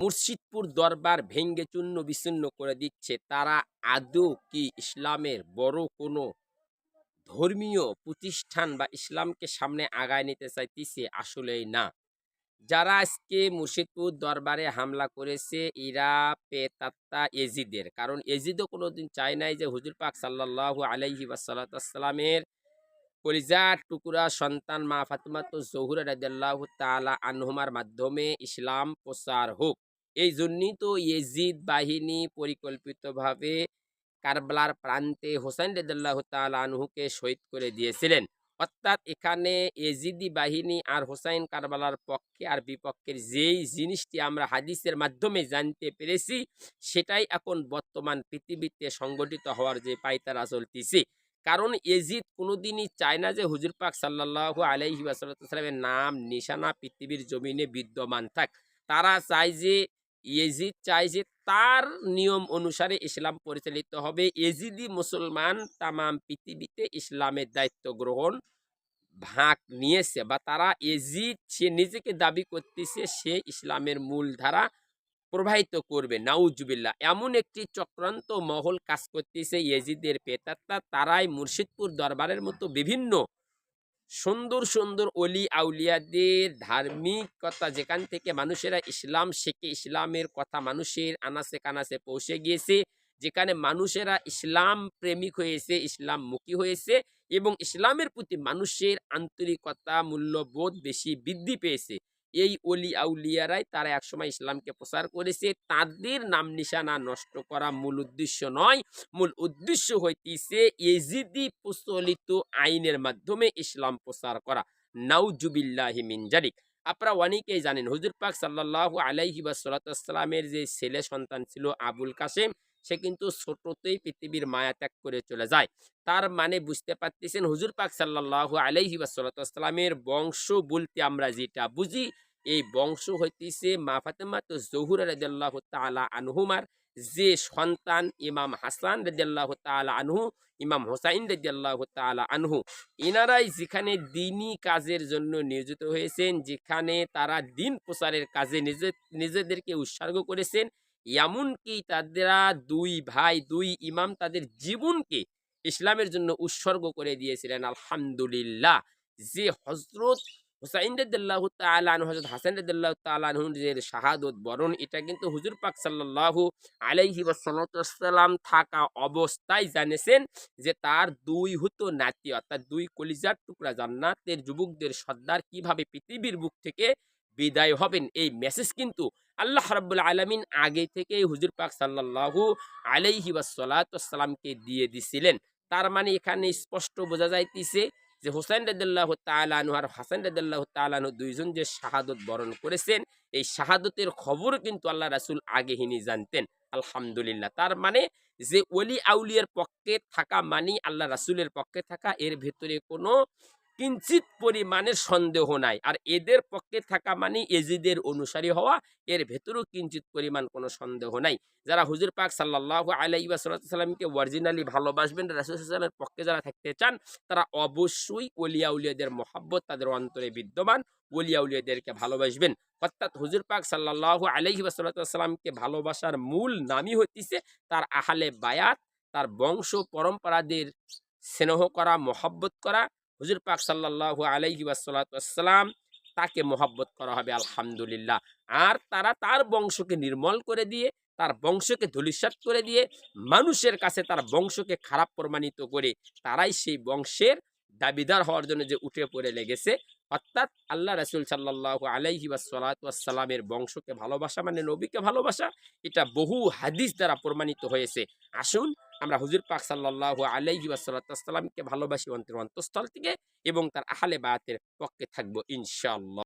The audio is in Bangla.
মুর্শিদপুর দরবার ভেঙ্গে চূর্ণ বিচ্ছিন্ন করে দিচ্ছে। তারা আদৌ কি ইসলামের বড় কোনো ধর্মীয় প্রতিষ্ঠান বা ইসলামকে সামনে আগায় নিতে চাইতেছে? আসলেই না। যারা আজকে মুর্শিদপুর দরবারে হামলা করেছে ইরা পেতাত্তা এজিদের। কারণ এজিদও কোনোদিন চায় নাই যে হুজুর পাক সাল্লাহ আলাইহি ওয়াসাল্লামের কলিজার টুকুরা সন্তান মা ফাতেমাত জহুরা রাদিয়াল্লাহ তাআলা আনহুমার মাধ্যমে ইসলাম প্রচার হোক। এই জন্যই তো ইয়েজিদ বাহিনী পরিকল্পিতভাবে কারবালার প্রান্তে হোসেন রেদুল্লাহ তাআলা আনহুকে শহীদ করে দিয়েছিলেন। অর্থাৎ এখানে এজিদি বাহিনী আর হোসাইন কারবালার পক্ষে আর বিপক্ষের যেই জিনিসটি আমরা হাদিসের মাধ্যমে জানতে পেরেছি, সেটাই এখন বর্তমান পৃথিবীতে সংগঠিত হওয়ার যে পাইতারা চলতেছে। কারণ এজিদ কোনোদিনই চায় না যে হুজুর পাক সাল্লাহ আলাইহি নাম, নিশানা পৃথিবীর জমিনে বিদ্যমান থাক। তারা চায় যে ইয়েজিদ চায় যে তার নিয়ম অনুসারে ইসলাম পরিচালিত হবে। এজিদি মুসলমান তামাম পৃথিবীতে ইসলামের দায়িত্ব গ্রহণ, ভাগ নিয়েছে বা তারা এজিদ সে নিজেকে দাবি করতেছে, সে ইসলামের মূল ধারা প্রবাহিত করবে। নাউজুবিল্লাহ, এমন একটি চক্রান্ত মহল কাজ করতেছে ইয়েজিদের পেতাত্তা তারাই মুর্শিদপুর দরবারের মতো বিভিন্ন সুন্দর সুন্দর অলি আউলিয়াদের ধার্মিকতা যেখান থেকে মানুষেরা ইসলাম শেখে, ইসলামের কথা মানুষের আনাসে কানাসে পৌঁছে গিয়েছে, যেখানে মানুষেরা ইসলাম প্রেমিক হয়েছে ইসলাম মুখী হয়েছে এবং ইসলামের প্রতি মানুষের আন্তরিকতা মূল্যবোধ বেশি বৃদ্ধি পেয়েছে। এই অলি আউলিয়ারাই তারা একসময় ইসলামকে প্রচার করেছে। তাদের নাম নিশানা নষ্ট করা মূল উদ্দেশ্য নয়। মূল উদ্দেশ্য হইতেছে এজিদি প্রচলিত আইনের মাধ্যমে ইসলাম প্রচার করা। নাউজুবিল্লাহি মিন জালিক। আপনারা অনেকেই জানেন, হুজুর পাক সাল্লাহ আলাইহি সাল্লামের যে ছেলে সন্তান ছিল আবুল কাসেম সে কিন্তু ছোটতেই পৃথিবীর মায়া ত্যাগ করে চলে যায়। তার মানে বুঝতে পারতেছেন হুজুর পাক সাল্লাহ আলাইহি সাল্লামের বংশ বলতে আমরা যেটা বুঝি, এই বংশ হইতেছে মা ফাতেমা তো জহুর রাদিয়াল্লাহু তাআলা আনহুমার, যে সন্তান ইমাম হাসান রাদিয়াল্লাহু তাআলা আনহু, ইমাম হোসাইন রাদিয়াল্লাহু তাআলা আনহু। এনারাই যেখানে দিনই কাজের জন্য নিয়োজিত হয়েছেন, যেখানে তারা দিন প্রচারের কাজে নিজে, নিজেদেরকে উৎসর্গ করেছেন এমনকি তাদেরা দুই ভাই, দুই ইমাম তাদের জীবনকে ইসলামের জন্য উৎসর্গ করে দিয়েছিলেন, আলহামদুলিল্লাহ। যে হজরত হুসাইন রদুল্লাহ তালান হজরত হাসান রদুল্লাহ তালানহুর যে শাহাদত বরণ, এটা কিন্তু হুজুর পাক সাল্লাহ আলাইহি সাল্লাম থাকা অবস্থায় জানেছেন যে তার দুই হতো নাতি, অর্থাৎ দুই কলিজার টুকরা জান্নাতের যুবকদের সর্দার কীভাবে পৃথিবীর বুক থেকে বিদায় হবেন। এই মেসেজ কিন্তু আল্লাহ রাব্বুল আলমিন আগে থেকেই হুজুর পাক সাল্লাহু আলাইহি ওয়াসাল্লামকে দিয়ে দিছিলেন। তার মানে এখানে স্পষ্ট বোঝা যাইতেছে যে হোসেন রদুল্লাহ তালানু আর হাসান রদুল্লাহ তালানু দুইজন যে শাহাদত বরণ করেছেন, এই শাহাদতের খবর কিন্তু আল্লাহ রাসুল আগেহিনী জানতেন। আলহামদুলিল্লাহ। তার মানে যে অলি আউলিয়ার পক্ষে থাকা মানি আল্লাহ রাসুলের পক্ষে থাকা, এর ভেতরে কোনো কিঞ্চিত পরিমাণের সন্দেহ নাই। আর এদের পক্ষে থাকা মানে এজিদের অনুসারী হওয়া, এর ভেতরেও কিঞ্চিত পরিমাণ কোনো সন্দেহ নাই। যারা হুজুর পাক সাল্লাহ আলাই সাল্লামকে অরিজিনালি ভালোবাসবেন রাসুলের পক্ষে যারা থাকতে চান, তারা অবশ্যই ওলিয়া উলিয়াদের মহাব্বত, তাদের অন্তরে বিদ্যমান ওলিয়া উলিয়াদেরকে ভালোবাসবেন। অর্থাৎ হুজুর পাক সাল্লাহ আলহি সাল্লামকে ভালোবাসার মূল নামই হইতেছে তার আহালে বায়াত, তার বংশ, পরম্পরাদের স্নেহ করা, মহব্বত করা হুজুর পাক সাল্লাহ আলাইহি ওয়াসাল্লাম তাকে মোহাব্বত করা হবে, আলহামদুলিল্লাহ। আর তারা তার বংশকে নির্মল করে দিয়ে, তার বংশকে ধুলিসাত করে দিয়ে, মানুষের কাছে তার বংশকে খারাপ প্রমাণিত করে, তারাই সেই বংশের দাবিদার হওয়ার জন্য যে উঠে পড়ে লেগেছে অর্থাৎ আল্লাহ রাসুল সাল্লাহ আলাইহি ওয়াসালামের বংশকে ভালোবাসা মানে নবীকে ভালোবাসা, এটা বহু হাদিস দ্বারা প্রমাণিত হয়েছে। আসুন আমরা হুজুর পাক সাল্লাহ আলাইহি ওয়াসাল্লামকে ভালোবাসি অন্তর অন্তঃস্থল থেকে এবং তার আহলে বায়াতের পক্ষে থাকব ইনশাল্লাহ